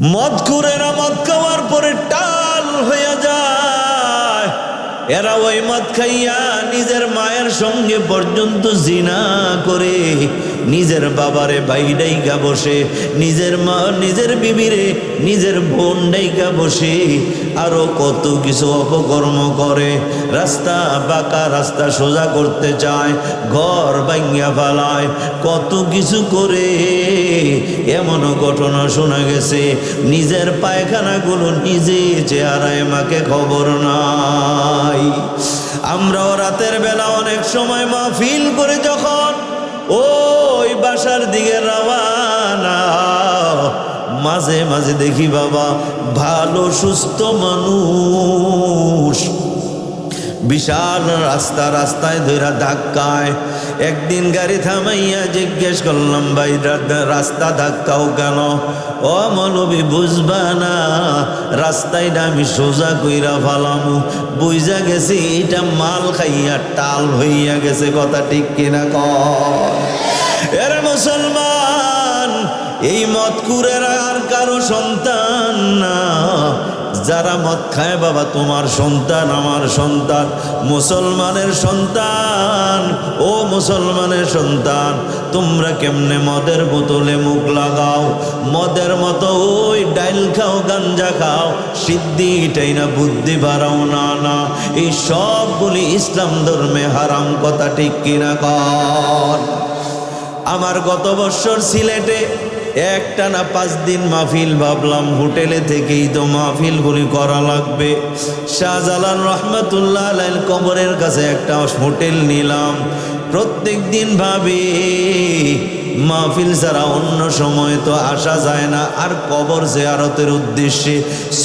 মদ করে না মদ খাওয়ার পরে টাল হয়ে যায়। এরা ওই মদ খাইয়া নিজের মায়ের সঙ্গে পর্যন্ত জিনা করে। নিজের বাবারে ভাই ডাইকা বসে, নিজের মা, নিজের বিবিরে, নিজের বোন ডাইকা বসে। আরও কত কিছু অপকর্ম করে, রাস্তা বাঁকা রাস্তা সোজা করতে চায়, ঘর ভাঙ্গিয়া ফালায়, কত কিছু করে। এমনও ঘটনা শোনা গেছে, নিজের পায়খানাগুলো নিজে চেহারায় মাকে খবর নাই। আমরাও রাতের বেলা অনেক সময় মা ফিল করে যখন ওই বাসার দিকে রওয়ানা। মাঝে মাঝে দেখি বাবা ভালো, সুস্থ মানুষ। বিশাল রাস্তা রাস্তায় ধইরা ধাক্কায়। একদিন গাড়ি থামাইয়া জিজ্ঞেস করলাম, ভাই রাস্তা ধাক্কাও কেন? ও মনবি বুঝবা না রাস্তায় আমি সোজা কইরা ফালামু। বুঝা গেছি এটা মাল খাইয়া টাল হইয়া গেছে, কথা ঠিক কিনা এরা মুসলমান, এই মত কুরের আর কারও সন্তান না। যারা মদ খায়, বাবা, তোমার সন্তান, আমার সন্তান, মুসলমানের সন্তান, ও মুসলমানের সন্তান, তোমরা কেমনে মদের বোতলে মুখ লাগাও? মদের মতো ওই ডাইল খাও, গাঞ্জা খাও, সিদ্ধি এটাই না, বুদ্ধি বাড়াও, না না, এই সবগুলি ইসলাম ধর্মে হারাম কথা ঠিক কিনা কর? আমার গত বছর সিলেটে একটা না পাঁচ দিন মাহফিল ভাবলাম, হোটেলে থেকেই তো মাহফিলগুলি করা লাগবে। শাহজালাল রহমতুল্লাহ কবরের কাছে একটা হোটেল নিলাম। প্রত্যেক দিন ভাবি, মাহফিল ছাড়া অন্য সময় তো আসা যায় না। আর কবর জিয়ারতের উদ্দেশ্যে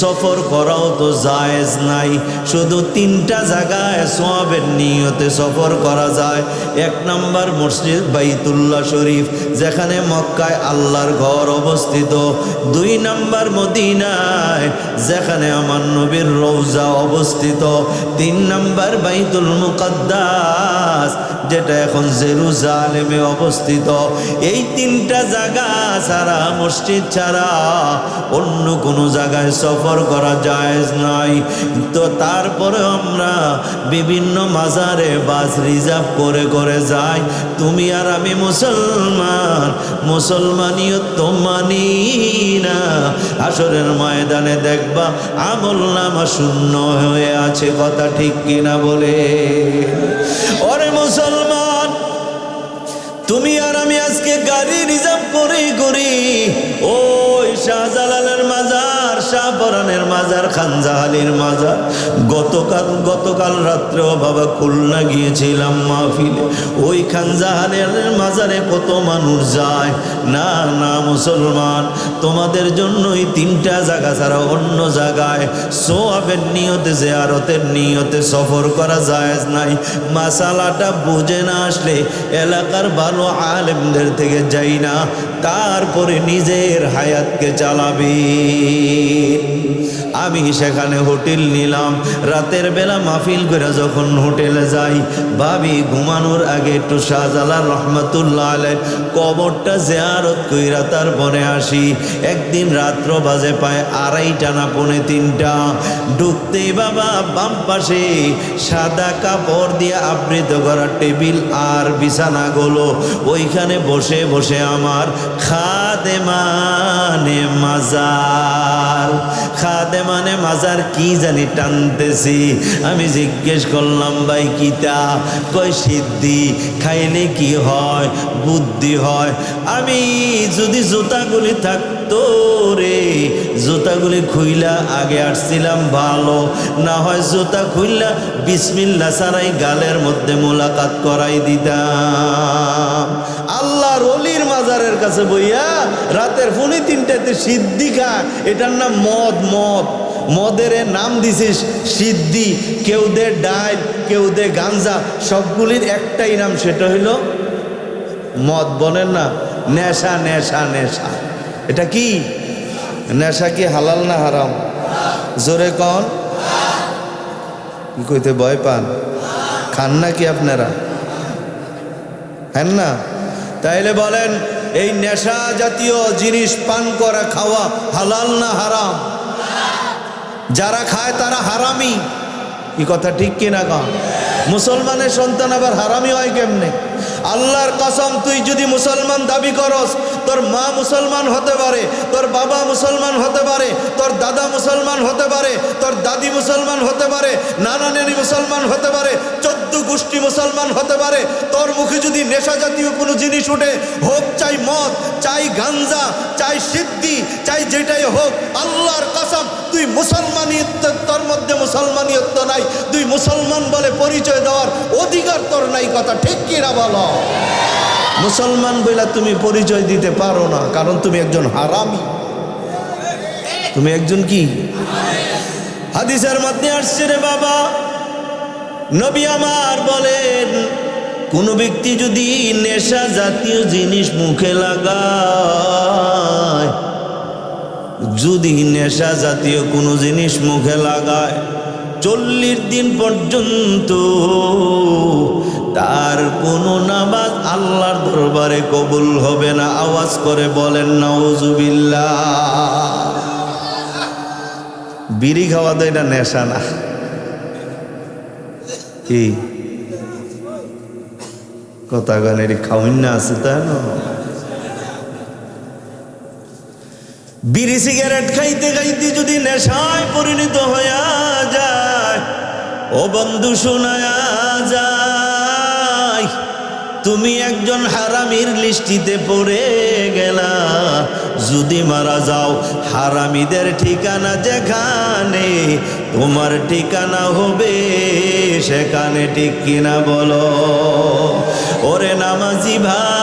সফর করাও তো জায়েজ নাই। শুধু তিনটা জায়গায় সোয়াবের নিয়তে সফর করা যায়। এক নাম্বার মসজিদ বাইতুল্লাহ শরীফ, যেখানে মক্কায় আল্লাহর ঘর অবস্থিত। দুই নাম্বার মদিনায়, যেখানে আমার নবীর রৌজা অবস্থিত। তিন নাম্বার বাইতুল মুকদ্দাস যেটা এখন জেরুজালেমে অবস্থিত। এই তিনটা জায়গা ছাড়া, মসজিদ ছাড়া অন্য কোনো জায়গায় সফর করা যায় নাই। তো তারপরে আমরা বিভিন্ন মাজারে বাস রিজার্ভ করে করে যাই। তুমি আর আমি মুসলমান, মুসলমানিও তো মানি না। আসরের ময়দানে দেখবা আমল নামা শূন্য হয়ে আছে, কথা ঠিক কিনা বলে? তুমি আর আমি আজকে গাড়ি রিজার্ভ করে করি। ওই শাহজালালের মাজার শাহপরানের মাজার, খানজাহালির মাজার। গতকাল গতকাল রাত্রেও বাবা খুলনা গিয়েছিলাম মাহফিলে। ওই খানজাহালের মাজারে কত মানুষ যায়? না না, মুসলমান, তোমাদের জন্যই তিনটা জায়গা ছাড়া অন্য জায়গায় সোয়াবের নিয়তে, জেয়ারতের নিয়তে সফর করা যায় নাই। মাসালাটা বুঝে না আসলে এলাকার ভালো আলেমদের থেকে যাই না। তারপরে নিজের হায়াতকে চালাবি। আমি সেখানে হোটেল নিলাম। রাতের বেলা মাহফিল করে যখন হোটেলে যাই, ভাবি ঘুমানোর আগে একটু শাহজালাল রহমতুল্লাহ আলের কবরটা জেয়ারত কইরা তারপরে আসি। একদিন রাত্র বাজে পায় আড়াইটা না পৌনে তিনটা। ঢুকতেই বাবা বাম পাশে সাদা কাপড় দিয়ে আবৃত করা টেবিল আর বিছানা বিছানাগুলো ওইখানে বসে বসে আমার খাদে মানে মাজার খাদে মানে মাজার কি জানি টানতেছি। আমি জিজ্ঞেস করলাম, ভাই কিতা কই সিদ্ধি, খাইলে কি হয়? বুদ্ধি হয়। আমি যদি জুতাগুলি থাকতো রে, জুতাগুলি খুইলা আগে আসছিলাম ভালো। না হয় জুতা খুইলা বিসমিল্লা সারাই গালের মধ্যে মোলাকাত করাই দিতাম। আল্লাহর অলির মাজারের কাছে বইয়া রাতের ফোনে তিনটাতে সিদ্ধি খা এটার নাম মদ মদ। মদের নাম দিছিস সিদ্ধি কেউ দে ডাইল, কেউ দে গাঞ্জা, সবগুলির একটাই নাম, সেটা হইল মদ, বলেন না? নেশা নেশা নেশা। এটা কি? নেশা কি হালাল না হারাম? জোরে কন। কইতে ভয় পান? খান না কি আপনারা? হ্যাঁ না? তাইলে বলেন, এই নেশা জাতীয় জিনিস পান করা, খাওয়া হালাল না হারাম? যারা খায় তারা হারামি কি কথা ঠিক কিনা কম মুসলমানের সন্তান আবার হারামি হয় কেমনে? আল্লাহর কসম, তুই যদি মুসলমান দাবি করস তোর মা মুসলমান হতে পারে, তোর বাবা মুসলমান হতে পারে, তোর দাদা মুসলমান হতে পারে, তোর দাদি মুসলমান হতে পারে, নানা নানি মুসলমান হতে পারে, চোদ্দ গোষ্ঠী মুসলমান হতে পারে, তোর মুখে যদি নেশা জাতীয় কোনো জিনিস উঠে, হোক চাই মদ, চাই গাঞ্জা, চাই সিদ্ধি, চাই যেটাই হোক, আল্লাহর কাসাম, তুই মুসলমানিয়ত তোর মধ্যে মুসলমানিয়ত্ব নাই, তুই মুসলমান বলে পরিচয় দেওয়ার অধিকার তোর নাই কথা, ঠিক কিনা বলো? মুসলমান বইলা তুমি পরিচয় দিতে পারো না, কারণ তুমি একজন হারামি। তুমি একজন কি? হাদিসের মধ্যে আসছে রে বাবা, নবী আমার বলেন, কোনো ব্যক্তি যদি নেশা জাতীয় জিনিস মুখে লাগায়, যদি নেশা জাতীয় কোনো জিনিস মুখে লাগায়, চল্লিশ দিন পর্যন্ত তার কোনো নামাজ আল্লাহর দরবারে কবুল হবে না। আওয়াজ করে বলেন, নাউজুবিল্লাহ। বিড়ি খাওয়া তো এটা নেশা না। কি? কথা গান এটি খাওয়ান না আছে তাই না? বিড়ি সিগারেট খাইতে খাইতে যদি নেশায় পরিণত হইয়া যায়, ও বন্ধু, শোনায়া যায়। তুমি একজন হারামির লিস্টিতে পড়ে গেলা। যদি মারা যাও, হারামিদের ঠিকানা যেখানে, তোমার ঠিকানা হবে সেখানে, ঠিক কিনা বলো? ওরে নামাজি ভাই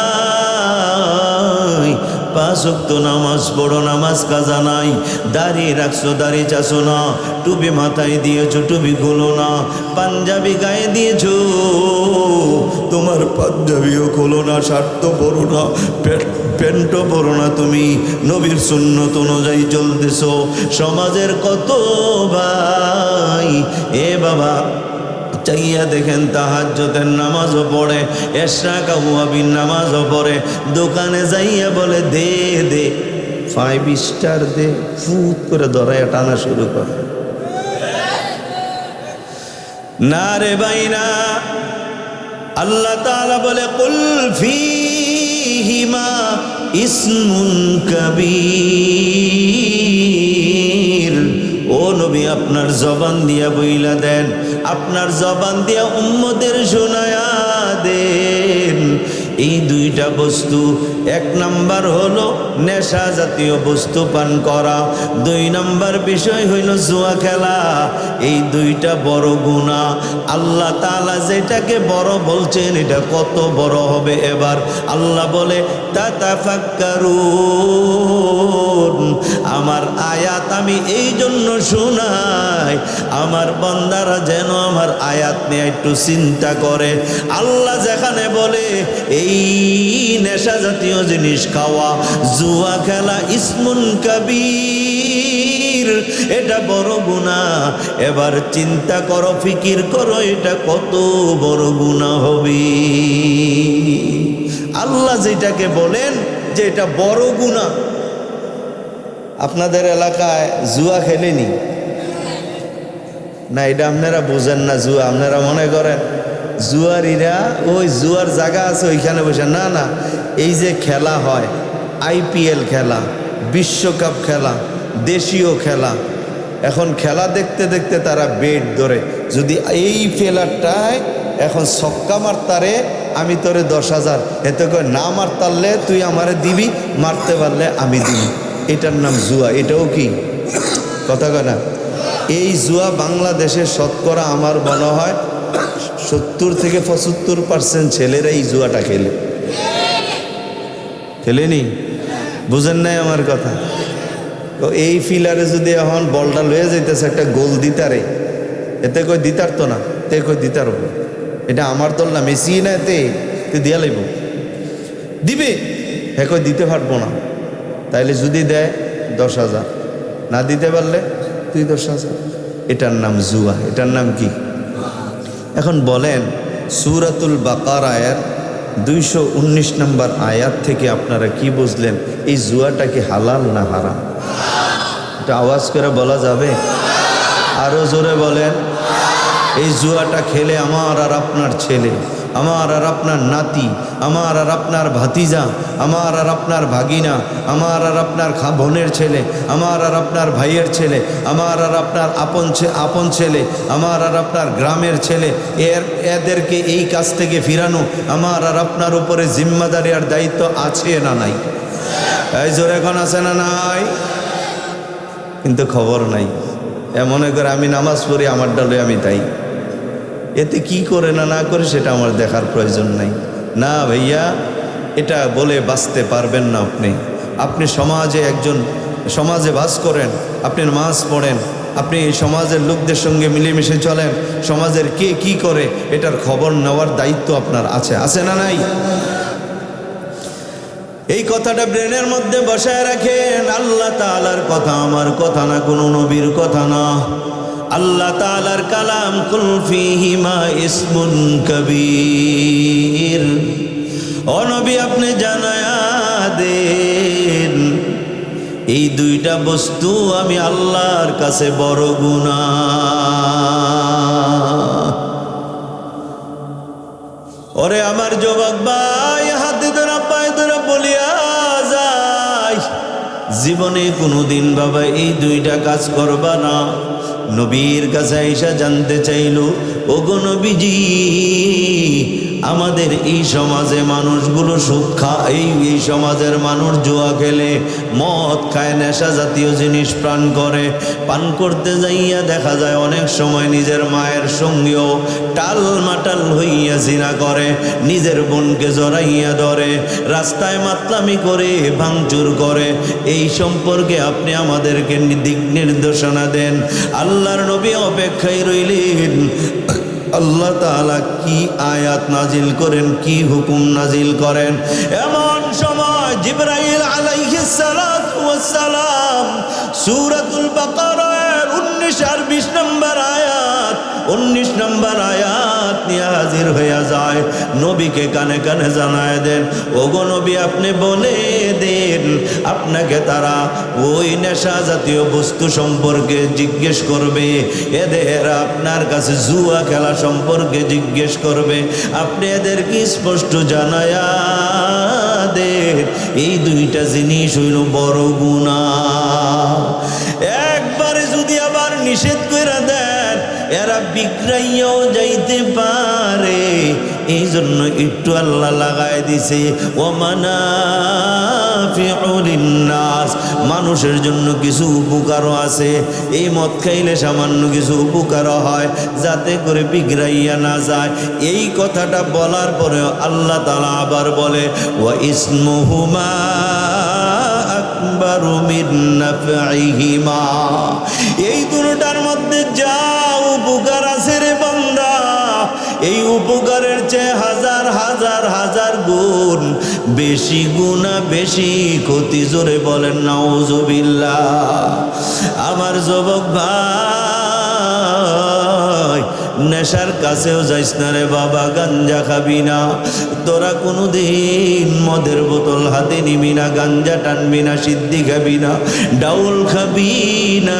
পাঁচক্ত নামাজ পড়ো, নামাজ কাজা নাই। দাঁড়িয়ে রাখছো দাঁড়িয়ে চাছো না। টুপি মাথায় দিয়েছ, টুপি খুলো না। পাঞ্জাবি গায়ে দিয়েছ, তোমার পাঞ্জাবিও খোলো না। তো পরো না, প্যান্ট, প্যান্টও পরো না তুমি। নবীর সুন্নত অনুযায়ী চলতেছো। সমাজের কত ভাই? এ বাবা চাইয়া দেখেন তাহাজ্জতের নামাজও পড়ে এসরা কাহুয়াবির নামাজও পড়ে। দোকানে যাইয়া বলে, দে দে। ফাইভ স্টার দে ফুট করে ধরাইয়া টানা শুরু করে। না রে ভাই না আল্লাহ তাআলা বলে, কুল ফীহিমা ইসমুন কাবীর। ও নবী, আপনার জবান দিয়া বইলা দেন। আপনার জবান দিয়া উম্মদের শোনায়া দেন। এই দুইটা বস্তু, এক নাম্বার হলো নেশা জাতীয় বস্তু পান করা, দুই নাম্বার বিষয় হইল জুয়া খেলা এই দুইটা বড় গুণা। আল্লাহ তালা যেটাকে বড় বলছেন, এটা কত বড় হবে এবার। আল্লাহ বলে, তাতাফাক্কারুন। আমার আয়াত আমি এই জন্য শোনাই, আমার বন্দারা যেন আমার আয়াত নিয়ে একটু চিন্তা করে। আল্লাহ যেখানে বলে, এই নেশা জাতীয় জিনিস খাওয়া, জুয়া খেলা, ইসমুন কাবির। এটা বড় গুণা। এবার চিন্তা করো, ফিকির করো, এটা কত বড় গুণা হবে। আল্লাহ যেটাকে বলেন যে এটা বড় গুণা। আপনাদের এলাকায় জুয়া খেলেনি? না, এটা আপনারা বোঝেন না, জুয়া। আপনারা মনে করেন, জুয়ারিরা ওই জুয়ার জায়গা আছে, ওইখানে বসে। না না, এই যে খেলা হয়, আইপিএল খেলা, বিশ্বকাপ খেলা দেশীয় খেলা। এখন খেলা দেখতে দেখতে তারা বেড ধরে। যদি এই ফেলারটায় এখন ছক্কা মারতারে, আমি তোরে দশ হাজার। এতে করে না মারতারলে তুই আমারে দিবি, মারতে পারলে আমি দিবি। এটার নাম জুয়া। এটাও কি? কথা কয় না? এই জুয়া বাংলাদেশের শতকরা আমার মনে হয় সত্তর থেকে পঁচাত্তর পার্সেন্ট ছেলেরা এই জুয়াটা খেলে। খেলেনি? বুঝেন নাই আমার কথা। তো এই ফিলারে যদি এখন বলটা লয়ে যাইতেছে একটা গোল দিতারে এতে কই দিতার তো না তে কই দিতার এটা আমার দল না মেসি না এতে তে দিয়া লাইব। দিবে হ্যাঁ কই দিতে পারব না। তাইলে যদি দেয় দশ হাজার। না দিতে পারলে? তুই দশ হাজার। এটার নাম জুয়া এটার নাম কি? এখন বলেন সুরাতুল বাকার আয়ার দুইশো উনিশ নম্বর আয়াত থেকে আপনারা কি বুঝলেন এই জুয়াটা কি হালাল না হারাম? এটা আওয়াজ করে বলা যাবে? আরও জোরে বলেন, এই জুয়াটা খেলে আমার আর আপনার ছেলে, আমার আর আপনার নাতি, আমার আর আপনার ভাতিজা, আমার আর আপনার ভাগিনা, আমার আর আপনার বোনের ছেলে, আমার আর আপনার ভাইয়ের ছেলে, আমার আর আপনার আপন আপন ছেলে, আমার আর আপনার গ্রামের ছেলে, এর, এদেরকে এই কাজ থেকে ফিরানো আমার আর আপনার উপরে জিম্মাদারি আর দায়িত্ব আছে না নাই? এই জোরে এখন আছে না নাই? কিন্তু খবর নাই। মনে করে আমি নামাজ পড়ি আমার ডালে আমি তাই। এতে কি করে না না করে সেটা আমার দেখার প্রয়োজন নাই। না ভাইয়া, এটা বলে বাঁচতে পারবেন না আপনি। আপনি সমাজে একজন, সমাজে বাস করেন, আপনি নামাজ পড়েন, আপনি এই সমাজের লোকদের সঙ্গে মিলেমিশে চলেন, সমাজের কে কি করে, এটার খবর নেওয়ার দায়িত্ব আপনার আছে। আছে না নাই? এই কথাটা ব্রেনের মধ্যে বসায় রাখেন, আল্লাহ তাআলার কথা আমার কথা না, কোনো নবীর কথা না। আল্লাহ তাআলার কালাম কুলফি হিমা ইসমুন কবির। ও নবী, আপনি জানায়া এই দুইটা বস্তু আমি আল্লাহর কাছে বড় গুণা ওরে আমার যুবক ভাই ধরা পায়ে বলিয়া যায়, জীবনে কোনোদিন বাবা এই দুইটা কাজ করবা না। নবীর কাছে আইসা জানতে চাইল, ওগো নবীজি আমাদের এই সমাজে মানুষগুলো সুখ খা এই এই সমাজের মানুষ জুয়া খেলে, মদ খায়, নেশা জাতীয় জিনিস পান করে। পান করতে যাইয়া দেখা যায় অনেক সময় নিজের মায়ের সঙ্গেও টাল মাটাল হইয়া জিনা করে, নিজের বোনকে জড়াইয়া ধরে, রাস্তায় মাতলামি করে, ভাঙচুর করে। এই সম্পর্কে আপনি আমাদেরকে দিক নির্দেশনা দেন। আল্লাহর নবী অপেক্ষায় রইলেন। আল্লাহ তাআলা কি আয়াত নাজিল করেন, কি হুকুম নাজিল করেন? এমন সময় জিব্রাইল আলাইহিস সালাতু ওয়াস সালাম সূরাতুল বাকারার 19 আর 20 নম্বর আয়াত 19 নম্বর আয়াত নিয়ে হাজির হয়ে যায়। নবীকে কানে কানে জানায় দেন, ওগো নবী, আপনি বলে দেন আপনাকে তারা ওই নেশা জাতীয় বস্তু সম্পর্কে জিজ্ঞেস করবে। এদের আপনার কাছে জুয়া খেলা সম্পর্কে জিজ্ঞেস করবে। আপনি এদেরকে স্পষ্ট জানায়া এই দুইটা জিনিস হইল বড় গুণা একবারে যদি আবার নিষেধ করে দেন এরা বিক্রাইয়াও যাইতে পারে। এই জন্য একটু আল্লাহ লাগাই দিছে ও নাস মানুষের জন্য কিছু উপকারও আছে। এই মদ খাইলে সামান্য কিছু উপকারও হয়, যাতে করে বিগড়াইয়া না যায়। এই কথাটা বলার পরে আল্লাহ তালা আবার বলে ও ইসমুহুমা আকবারু মিন এই দুটোটার উপকারের চেয়ে হাজার হাজার হাজার গুণ বেশি গুণা, বেশি ক্ষতি। জোরে বলেন, নাউজুবিল্লাহ, আমার যুবক ভাই নেশার কাছেও যাইস না রে বাবা, গাঞ্জা খাবি না। তোরা কোনোদিন মদের বোতল হাতে নিবি না, গাঞ্জা টানবি না, সিদ্ধি খাবি না, ডাউল খাবি না।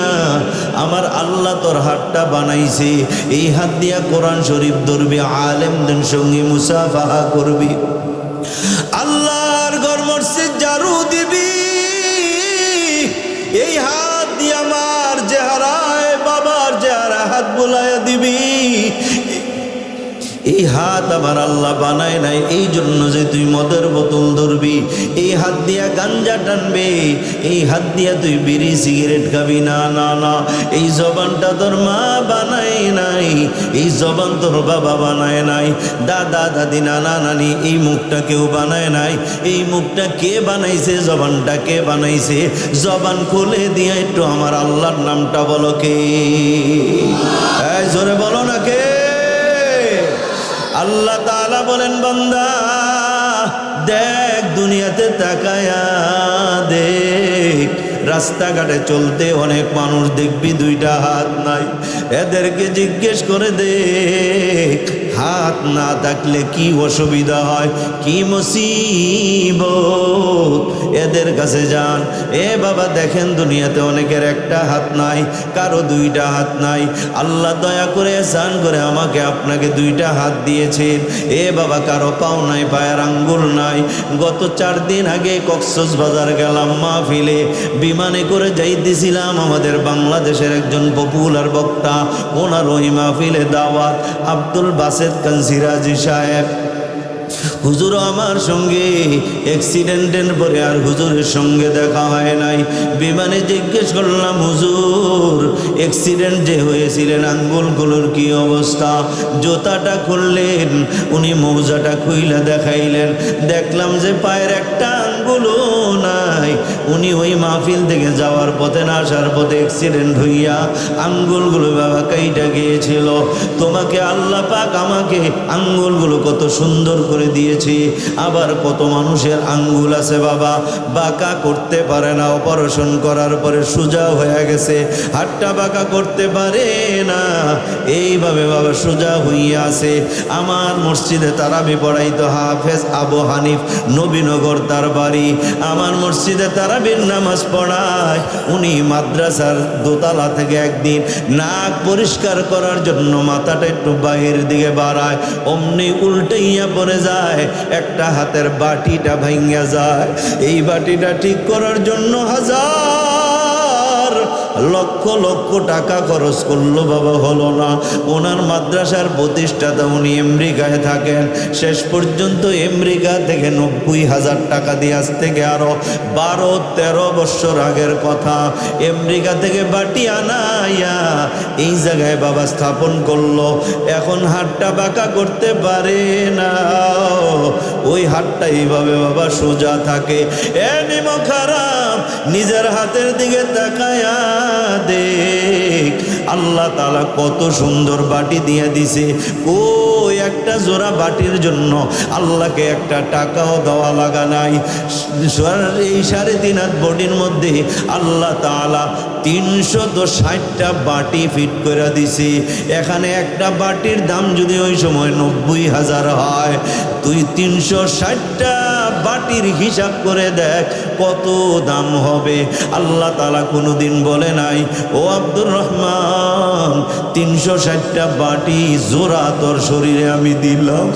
আমার আল্লাহ তোর হাতটা বানাইছে, এই হাত দিয়া কোরআন শরীফ ধরবি আলেম আলেমদের সঙ্গে মুসাফাহা করবি। আল্লাহর মসজিদ জারু দিবি। হাত আমার আল্লাহ বানায় নাই। এই জন্য যে তুই মদের বোতল ধরবি, এই হাত দিয়া গাঞ্জা টানবে, এই হাত দিয়া তুই বিড়ি, সিগারেট খাবি, না না না। এই জবানটা তোর মা বানায় নাই, এই জবান তোর বাবা বানায় নাই। দাদা, দাদি, নানা, নানি, এই মুখটা কেউ বানায় নাই। এই মুখটা কে বানাইছে, জবানটা কে বানাইছে? জবান খুলে দিয়ে একটু আমার আল্লাহর নামটা বলো কে? জোরে বলো না কে? আল্লাহ তালা বলেন, বান্দা, দেখ দুনিয়াতে তাকায়া, দেখ, রাস্তাঘাটে চলতে অনেক মানুষ দেখবি, দুইটা হাত নাই। এদেরকে জিজ্ঞেস করে দেখ হাত না থাকলে কি অসুবিধা হয়? কি মুসিবত? এদের কাছে যান। এ বাবা, দেখেন দুনিয়াতে অনেকের একটা হাত নাই, কারও দুইটা হাত নাই। আল্লাহ দয়া করে স্নান করে আমাকে আপনাকে দুইটা হাত দিয়েছেন। এ বাবা, কারও পাও নাই, পায়ের আঙ্গুল নাই। গত চার দিন আগে কক্সস বাজার গেলাম মাহফিলে। বিমানে করে যাইতেছিলাম আমাদের বাংলাদেশের একজন পপুলার বক্তা, ওনার ওই মাহফিলে দাওয়াত। আব্দুল বাসেদ কানসিরাজি সাহেব। হুজুর আমার সঙ্গে অ্যাক্সিডেন্টের পরে আর হুজুরের সঙ্গে দেখা হয় নাই। বিমানে জিজ্ঞেস করলাম, হুজুর অ্যাক্সিডেন্ট যে হয়েছিলেন, আঙ্গুলগুলোর কি অবস্থা? জোতাটা খুললেন, উনি মৌজাটা খুইলা দেখাইলেন। দেখলাম যে পায়ের একটা আঙ্গুলও নাই। উনি ওই মাহফিল থেকে যাওয়ার পথে না আসার পথে অ্যাক্সিডেন্ট হইয়া আঙ্গুলগুলো বাবা কাইটা গিয়েছিল। তোমাকে আল্লাহ পাক আমাকে আঙ্গুলগুলো কত সুন্দর করে দিয়েছে। আবার কত মানুষের আঙ্গুল আছে বাবা। বাঁকা করতে পারে না। অপারেশন করার পরে সোজা হয়ে গেছে। হাতটা বাঁকা করতে পারে না। এইভাবে বাবা সোজা হইয়া আছে। আমার মসজিদে তারাবি পড়াইতো হাফেজ আবু হানিফ, নবীনগর তার বাড়ি। আমার মসজিদে তারাবির নামাজ পড়ায়, উনি মাদ্রাসার দোতলা থেকে একদিন নাক পরিষ্কার করার জন্য মাথাটা একটু বাহির দিকে বাড়ায়, অমনি উল্টাইয়া পড়ে যায়, একটা হাতের বাটিটা ভাঙ্গা যায়। এই বাটিটা ঠিক করার জন্য হাজার লক্ষ লক্ষ টাকা খরচ করল বাবা, হলো না। ওনার মাদ্রাসার প্রতিষ্ঠাতা উনি আমেরিকায় থাকেন। শেষ পর্যন্ত আমেরিকা থেকে নব্বই হাজার টাকা দিয়ে আজ থেকে আরও বারো, তেরো বছর আগের কথা। আমেরিকা থেকে বাটি আনাইয়া এই জায়গায় বাবা স্থাপন করল। এখন হাতটা বাঁকা করতে পারে না। ওই হাতটা এইভাবে বাবা সোজা থাকে। এ নিম খারাপ নিজের হাতের দিকে তাকায়া দেখ। আল্লাহ তালা কত সুন্দর বাটি দিয়ে দিছে। ও একটা জোড়া বাটির জন্য আল্লাহকে একটা টাকাও দেওয়া লাগা নাই। এই সাড়ে তিন হাত বডির মধ্যে আল্লাহ তালা তিনশত ষাটটা বাটি ফিট করে দিছে। এখানে একটা বাটির দাম যদি ওই সময় নব্বই হাজার হয়, তুই তিনশো ষাটটা বাটির হিসাব করে দেখ কত দাম হবে। আল্লাহ তালা কোনোদিন বলে নাই, ও আব্দুর রহমান তিনশো ষাটটা বাটি জোড়া তোর শরীরে আমি দিলাম।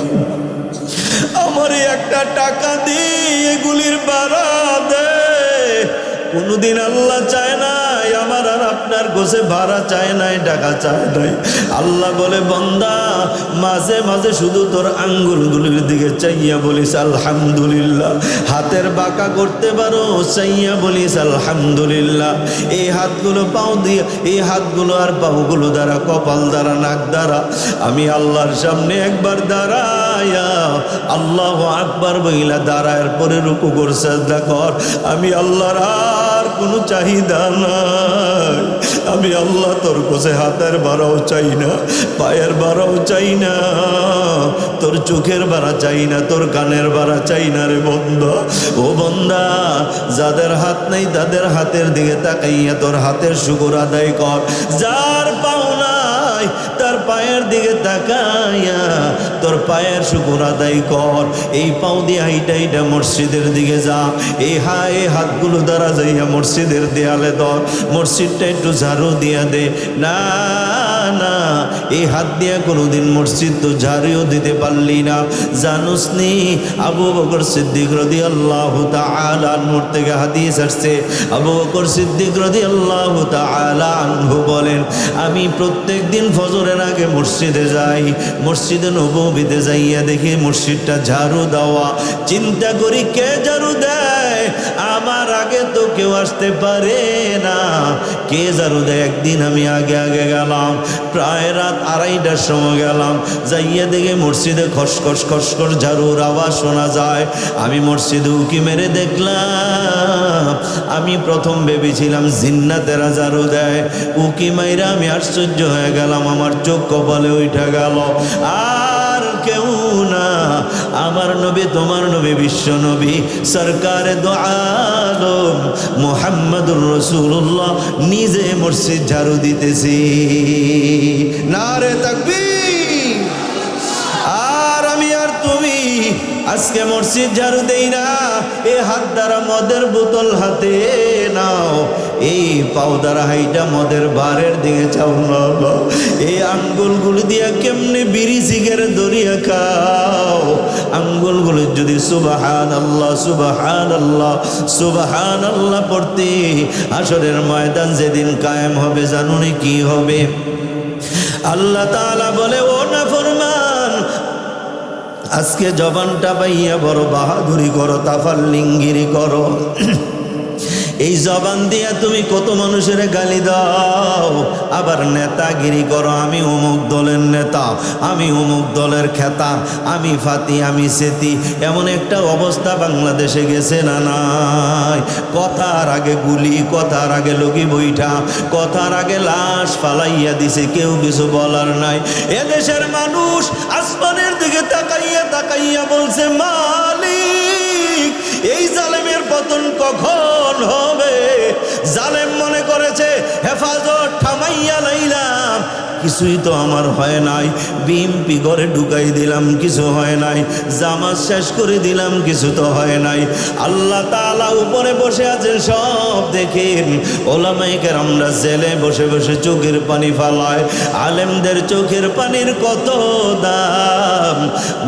আমার একটা টাকা দি, এগুলির বাড়া দে। কোনোদিন আল্লাহ চায় না, আমার আপনার গোছে ভাড়া চায় নাই, টাকা চায় নাই। আল্লাহ বলে, বন্দা, মাঝে মাঝে শুধু তোর আঙ্গুলগুলির দিকে চাইয়া বলিস, আলহামদুলিল্লাহ। হাতের বাঁকা করতে পারো, চাইয়া বলিস, আলহামদুলিল্লাহ। এই হাতগুলো পাও দিয়ে, এই হাতগুলো আর পাওগুলো দ্বারা, কপাল দ্বারা, নাক দ্বারা, আমি আল্লাহর সামনে একবার দাঁড়াইয়া আল্লাহ আকবার বইলা দাঁড়ায়ের পরে রুকু কর, সাজদা কর। আমি আল্লাহর আর কোনো চাহিদা নাই। আমি আল্লাহ তোর কোষে হাতের বাড়াও চাই না, পায়ের বাড়াও চাই না, তোর চোখের বাড়া চাই না, তোর কানের বাড়া চাই না রে বন্ধ। ও বন্ধা, যাদের হাত নেই তাদের হাতের দিকে তাকাইয়া তোর হাতের শুকুর আদায় কর। যার তার পায়ের দিকে তাকাইয়া, তোর পায়ের শুকুর আদায় কর। এই পাও দিয়ে হাইটা হাইটা মসজিদের দিকে যা। এই হা এই হাতগুলো দ্বারা যাইয়া মসজিদের দেয়ালে ধর। মসজিদটা একটু ঝাড়ু দিয়া দে। না না, এই হাত দিয়া কোনোদিন মসজিদ তো ঝাড়িও দিতে পারলি না। জানুস নি, আবু বকর সিদ্দিক রদি আল্লাহ তালার থেকে হাদিস আসছে। আবু বকর সিদ্দিক রদি আল্লাহ তালা বলেন, আমি প্রত্যেক দিন ফজরের আগে মসজিদে যাই। মসজিদে নবীতে যাইয়া দেখি মসজিদটা ঝাড়ু দেওয়া। চিন্তা করি কে ঝাড়ু দেয়? আমার আগে তো কেউ আসতে পারে না। কে ঝাড়ু দেয় একদিন আমি আগে আগে গেলাম, প্রায় রাত আড়াইটার সময় গেলাম, যাইয়া দেখে মসজিদে খসখস খসখস ঝাড়ুর আওয়াজ শোনা যায়। আমি মসজিদে উকি মেরে দেখলাম, আমি প্রথম ভেবেছিলাম জিন্নাতেরা ঝাড়ু দেয়। উকি মাইরা আমি আশ্চর্য হয়ে গেলাম, আমার চোখ কপালে উঠা গেল। আর আমার নবী, তোমার নবী, বিশ্ব নবী। সরকার দোয়ালম মোহাম্মদুর রসুল্লাহ নিজে মসজিদ ঝাড়ু দিতেছি। না তাকবি আর আমি আর তুমি আজকে মসজিদ ঝাড়ু দেই না। এ হাত দ্বারা মদের বোতল হাতে নাও। এই পাও দ্বারা হাইটা মদের বারের দিকে চাও না এই আঙ্গুলগুলো দিয়া কেমনে বিড়ি সিগারেট দরিয়া খাও? আঙ্গুলগুলো যদি সুবাহান আল্লাহ সুবাহান আল্লাহ সুবাহান আল্লাহ পড়তে আসরের ময়দান যেদিন কায়েম হবে, জানুনি কি হবে? আল্লাহ তাআলা বলে, ও না ফরমান আজকে জবানটা পাইয়া বড় বাহাদুরি করো তাফাল লিঙ্গিরি করো। এই জবান দিয়া তুমি কত মানুষের গালি দাও। আবার নেতাগিরি করো, আমি অমুক দলের নেতা, আমি অমুক দলের খেতা, আমি ফাতি, আমি সেতি। এমন একটা অবস্থা বাংলাদেশে গেছে না নাই? কথার আগে গুলি, কথার আগে লগি বইটা কথার আগে লাশ ফালাইয়া দিছে, কেউ কিছু বলার নাই। এদেশের মানুষ আসমানের দিকে তাকাইয়া তাকাইয়া বলছে মালিক পতন কখন হবে? জালেম মনে করেছে, হেফাজত থামাইয়া লাইলাম। কিছুই তো আমার হয় নাই। বিএমপি ঘরে ঢুকাই দিলাম, কিছু হয় নাই। জামাত শেষ করে দিলাম, কিছু তো হয় নাই। আল্লাহ তাআলা উপরে বসে আছেন, সব দেখেন। ওলামাইকের আমরা জেলে বসে বসে চোখের পানি ফালায়। আলেমদের চোখের পানির কত দাম?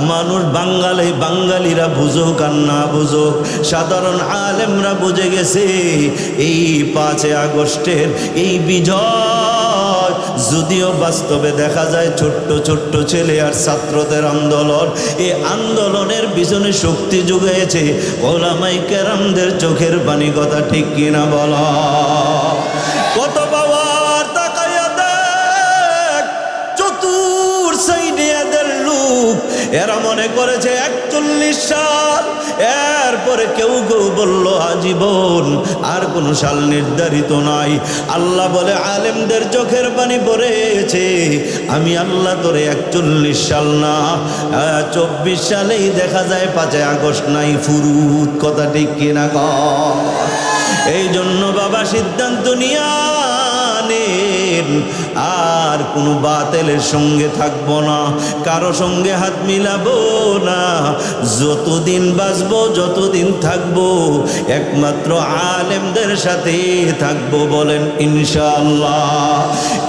মানুষ বাঙালি, বাঙালিরা বুঝুক আর না বুঝুক। সাধারণ আলেমরা বুঝে গেছে, এই পাঁচে আগস্টের এই বিজয় যদিও বাস্তবে দেখা যায় ছোট্ট ছোট্ট ছেলে আর ছাত্রদের আন্দোলন এই আন্দোলনের পিছনে শক্তি যোগাইছে ওলামাই কেরামদের চোখের বাণী কথা ঠিক কিনা বলা। কত বাবার তাকাইয়া দেখ, চতুর সাইডে এদের লোক এরা মনে করেছে একচল্লিশ সাল এরপরে কেউ কেউ বলল, আজীবন আর কোনো সাল নির্ধারিত নাই। আল্লাহ বলে, আলেমদের চোখের পানি পড়েছে। আমি আল্লাহ তোরে একচল্লিশ সাল না চব্বিশ সালেই দেখা যায় পাঁচে আগস্ট নাই। ফুরুত, কথা ঠিক কিনা এই জন্য বাবা সিদ্ধান্ত নিয়া নেন আর কোনো বাতেলের সঙ্গে থাকব না, কারও সঙ্গে হাত মিলাবো না। যতদিন বাঁচবো, যতদিন থাকব, একমাত্র আলেমদের সাথে থাকব বলেন ইনশাল্লাহ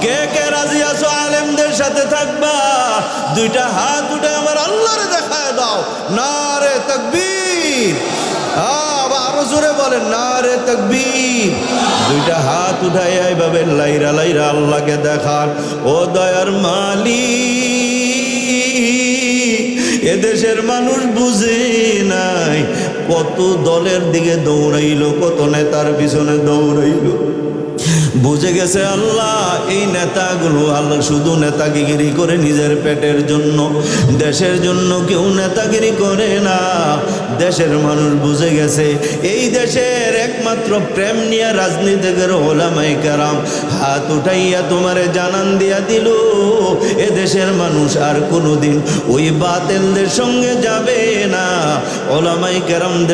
কে কে রাজি আছো আলেমদের সাথে থাকবা? দুইটা হাত উঠে আমার আল্লাহরে দেখায় দাও। না রে তকবীর। জোরে বলেন না রে তকবীর। দুইটা হাত উঠাই এইভাবে লাইরা লাইরা আল্লাহকে দেখান। ও দয়ার মালি এদেশের মানুষ বুঝে নাই কত দলের দিকে দৌড়াইলো, কত নেতার পিছনে দৌড়াইলো। বুঝে গেছে আল্লাহ, এই নেতাগুলো আল্লাহ শুধু নেতাগিরি করে নিজের পেটের জন্য, দেশের জন্য কেউ নেতাগিরি করে না। দেশের মানুষ বুঝে গেছে, এই দেশের একমাত্র প্রেম নিয়ে রাজনীতিকের ওলামাই কারাম হাত উঠাইয়া তোমারে জানান দিয়া দিল, এ দেশের মানুষ আর কোনোদিন ওই বাতেলদের সঙ্গে যাবে না। ওলামাই কেরামদের